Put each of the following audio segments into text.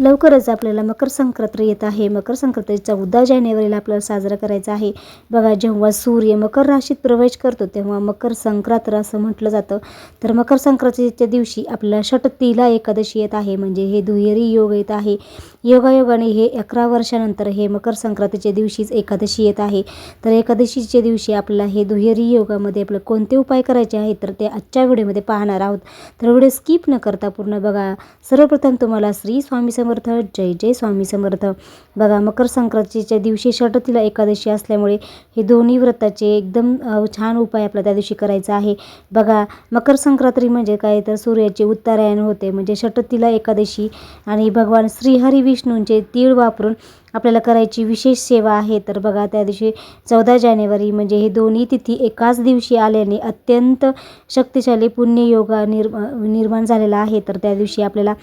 लवकरच आपल्याला मकर संक्रांत येत आहे. मकर संक्रांती चौदा जानेवारीला आपल्याला साजरा करायचा आहे. बघा जेव्हा सूर्य मकर राशीत प्रवेश करतो तेव्हा मकर संक्रांत असं म्हटलं जातं. तर मकर संक्रांतीच्या दिवशी आपल्याला षटतीला एकादशी येत आहे. म्हणजे हे दुहेरी योग येत आहे. योगायोगाने हे अकरा वर्षानंतर हे मकर संक्रांतीच्या दिवशीच एकादशी येत आहे. तर एकादशीच्या दिवशी आपल्याला हे दुहेरी योगामध्ये आपलं कोणते उपाय करायचे आहेत तर ते आजच्या व्हिडिओमध्ये पाहणार आहोत. तर व्हिडिओ स्किप न करता पूर्ण बघा. सर्वप्रथम तुम्हाला श्री स्वामी समर्थ जय जय स्वामी समर्थ. बघा मकर संक्रांतीच्या दिवशी षटतीला एकादशी असल्यामुळे हे दोन्ही व्रताचे एकदम छान उपाय आपला त्या दिवशी करायचा आहे. बघा मकर संक्रांती म्हणजे काय? तर सूर्याचे उत्तरायण होते. म्हणजे षटतीला एकादशी आणि भगवान श्रीहरी विष्णूंचे तीळ वापरून आपल्याला करायची विशेष सेवा आहे. तर बघा त्या दिवशी चौदा जानेवारी म्हणजे हे दोन्ही तिथी एकाच दिवशी आल्याने अत्यंत शक्तिशाली पुण्ययोगा निर् निर्माण झालेला आहे. तर त्या दिवशी आपल्याला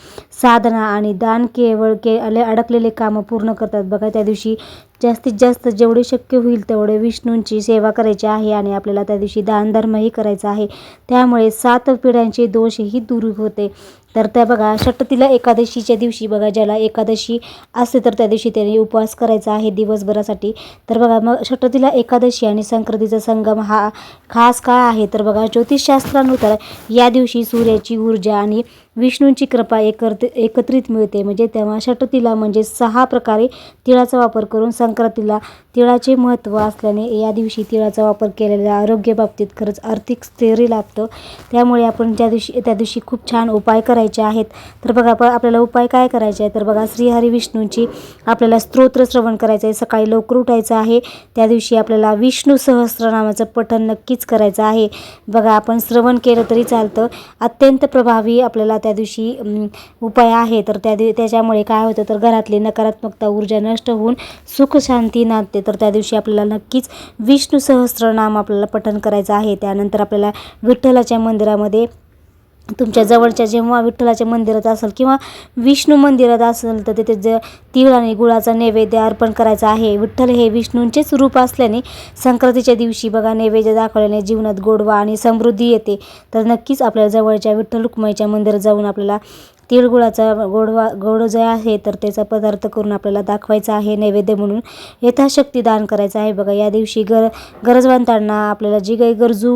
साधना आणि दान केवळ के अडकलेले कामं पूर्ण करतात. बघा त्या दिवशी जास्तीत जास्त जेवढे शक्य होईल तेवढे विष्णूंची सेवा करायची आहे आणि आपल्याला त्या दिवशी दानधर्मही करायचा आहे. त्यामुळे सात पिढ्यांचे दोषही दूर होते. तर त्या बघा षटतीला एकादशीच्या दिवशी बघा ज्याला एकादशी असते तर त्या दिवशी त्याने उपवास करायचा आहे दिवसभरासाठी. तर बघा मग षटतीला एकादशी आणि संक्रांतीचा संगम हा खास काळ आहे. तर बघा ज्योतिषशास्त्रानुसार या दिवशी सूर्याची ऊर्जा आणि विष्णूंची कृपा एकत्र एकत्रित मिळते. म्हणजे तेव्हा षटतीला म्हणजे सहा प्रकारे तिळाचा वापर करून संक्रांतीला तिळाचे महत्त्व असल्याने या दिवशी तिळाचा वापर केलेल्या आरोग्याबाबतीत खरंच आर्थिक स्थैर्य लाभतं. त्यामुळे आपण ज्या दिवशी त्या दिवशी खूप छान उपाय करायचे आहेत. तर बघा आपण आपल्याला उपाय काय करायचे आहे तर बघा श्रीहरी विष्णूंची आपल्याला स्तोत्र श्रवण करायचं आहे. सकाळी लवकर उठायचं आहे. त्या दिवशी आपल्याला विष्णू सहस्रनामाचं पठण नक्कीच करायचं आहे. बघा आपण श्रवण केलं तरी चालतं. अत्यंत प्रभावी आपल्याला त्या दिवशी उपाय आहे. तर त्या दिव त्याच्यामुळे काय होतं? तर घरातली नकारात्मकता ऊर्जा नष्ट होऊन सुख शांती नांदते. तर त्या दिवशी आपल्याला नक्कीच विष्णू सहस्रनाम आपल्याला पठण करायचं आहे. त्यानंतर आपल्याला विठ्ठलाच्या मंदिरामध्ये तुमच्या जवळच्या जेव्हा विठ्ठलाच्या मंदिरात असेल किंवा विष्णू मंदिरात असेल तर तिथे ज तीळ आणि गुळाचा नैवेद्य अर्पण करायचा आहे. विठ्ठल हे विष्णूंचेच रूप असल्याने संक्रांतीच्या दिवशी बघा नैवेद्य दाखवल्याने जीवनात गोडवा आणि समृद्धी येते. तर नक्कीच आपल्या जवळच्या विठ्ठल रुक्माईच्या मंदिरात जाऊन आपल्याला तिळगुळाचा गोडवा गोड जे आहे तर त्याचा पदार्थ करून आपल्याला दाखवायचा आहे नैवेद्य म्हणून यथाशक्ती दान करायचं आहे. बघा या दिवशी गर गरजवंतांना आपल्याला जी काही गरजू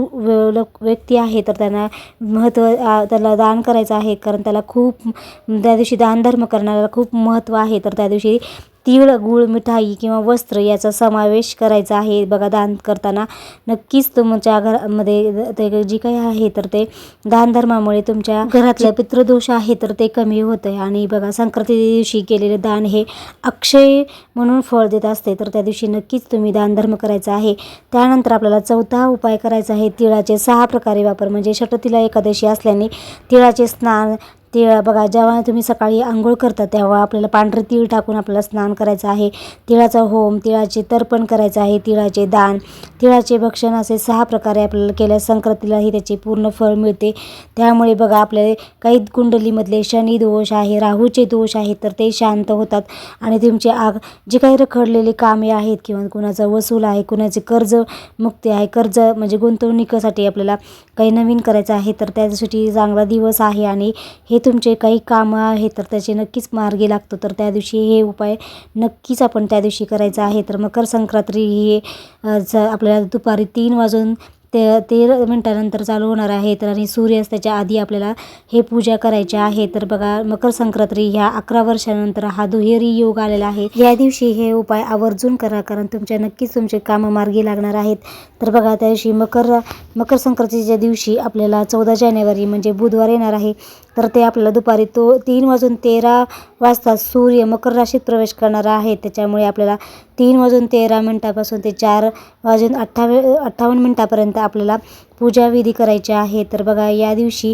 लोक व्यक्ती आहे तर त्यांना महत्त्व त्याला दान करायचं आहे. कारण त्याला खूप त्या दिवशी दानधर्म करण्याला खूप महत्त्व आहे. तर त्या दिवशी तीळ गुळ मिठाई किंवा वस्त्र याचा समावेश करायचा आहे. बघा दान करताना नक्कीच तुमच्या घरामध्ये ते जी काही आहे तर ते दानधर्मामुळे तुमच्या घरातल्या पितृदोष आहे तर ते कमी होतं आहे आणि बघा संक्रांती दिवशी केलेले दान हे अक्षय म्हणून फळ देत असते तर त्या दिवशी नक्कीच तुम्ही दानधर्म करायचा आहे. त्यानंतर आपल्याला चौथा उपाय करायचा आहे तिळाचे सहा प्रकारे वापर. म्हणजे षटतीला एकादशी असल्याने तिळाचे स्नान तिळ बघा जेव्हा तुम्ही सकाळी आंघोळ करता तेव्हा आपल्याला पांढरे तीळ टाकून आपल्याला स्नान करायचं आहे. तिळाचा होम तिळाचे तर्पण करायचं आहे तिळाचे दान. तिळाचे भक्षण असे सहा प्रकारे आपल्याला केल्यास संक्रांतीलाही त्याचे पूर्ण फळ मिळते. त्यामुळे बघा आपल्याला काही कुंडलीमधले शनी दोष आहे राहूचे दोष आहेत तर ते शांत होतात. आणि तुमचे आग जे काही रखडलेले कामे आहेत किंवा कुणाचा वसूल आहे कुणाचे कर्ज मुक्ती आहे कर्ज म्हणजे गुंतवणुकीसाठी आपल्याला काही नवीन करायचं आहे तर त्याच्यासाठी चांगला दिवस आहे. आणि हे तुमचे काही कामं आहेत तर त्याचे नक्कीच मार्गी लागतो. तर त्या दिवशी हे उपाय नक्कीच आपण त्या दिवशी करायचं आहे. तर मकर संक्रांती हे ज आपल्याला दुपारी तीन वाजून ते तेरा मिनटानंतर चालू होणार आहे. तर आणि सूर्यास्ताच्या आधी आपल्याला हे पूजा करायची आहे. तर बघा मकर संक्रांती ह्या अकरा वर्षानंतर हा दुहेरी योग आलेला आहे. या दिवशी हे उपाय आवर्जून करा कारण तुमच्या नक्कीच तुमचे कामं मार्गी लागणार आहेत. तर बघा त्या दिवशी मकर मकर संक्रांतीच्या दिवशी आपल्याला चौदा जानेवारी म्हणजे बुधवार येणार आहे. तर ते आपल्याला दुपारी तो तीन वाजून तेरा वाजता सूर्य मकर राशीत प्रवेश करणार आहे. त्याच्यामुळे आपल्याला तीन वाजून तेरा मिनटापासून ते चार वाजून अठ्ठावे अठ्ठावन्न मिनटापर्यंत आपल्याला पूजाविधी करायचे आहे. तर बघा या दिवशी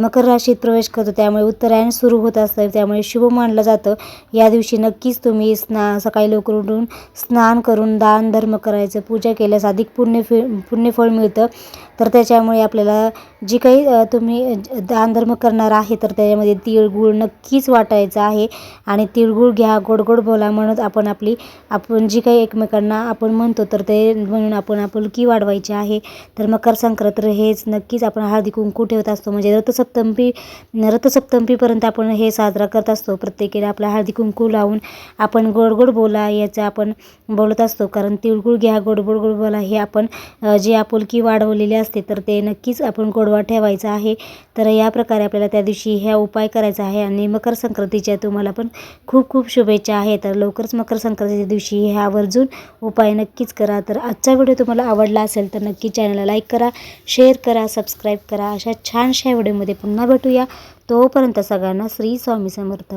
मकर राशीत प्रवेश करतो. त्यामुळे उत्तरायण सुरू होत असतं. त्यामुळे शुभ मानलं जातं. या दिवशी नक्कीच तुम्ही स्ना सकाळी लवकर उठून स्नान करून दान धर्म करायचं. पूजा केल्यास अधिक पुण्य फि पुण्यफळ मिळतं. तर त्याच्यामुळे आपल्याला जी काही तुम्ही दानधर्म करणार आहे तर त्याच्यामध्ये तिळगुळ नक्कीच वाटायचं आहे. आणि तिळगुळ घ्या गोड गोड बोला म्हणत आपण आपली आपण जी काही एकमेकांना आपण म्हणतो तर ते म्हणून आपण आपुलकी वाढवायची आहे. तर मकर संक्रांत हेच नक्कीच आपण हळदी कुंकू ठेवत असतो. म्हणजे रथसप्तमी रथसप्तमीपर्यंत आपण हे साजरा करत असतो. प्रत्येकीला आपला हळदी कुंकू लावून आपण गोड गोड बोला याचं आपण बोलत असतो. कारण तिळगुळ घ्या गोड गोड गोड बोला हे आपण जी आपुलकी वाढवलेली असते तर ते नक्कीच आपण गोडवा ठेवायचा आहे. तर या प्रकारे आपल्याला त्या दिवशी ह्या उपाय करायचा आहे. आणि मकर संक्रांतीच्या तुम्हाला पण खूप खूप शुभेच्छा आहे. तर लवकरच मकर संक्रांतीच्या दिवशी ह्या आवर्जून उपाय नक्कीच करा. तर आजचा व्हिडिओ तुम्हाला आवडला असेल तर नक्की चॅनलला लाईक करा. शेअर करा सबस्क्राईब करा. अशा छानशा व्हिडिओमध्ये पुन्हा भेटूया. तोपर्यंत सगळ्यांना श्री स्वामी समर्थ.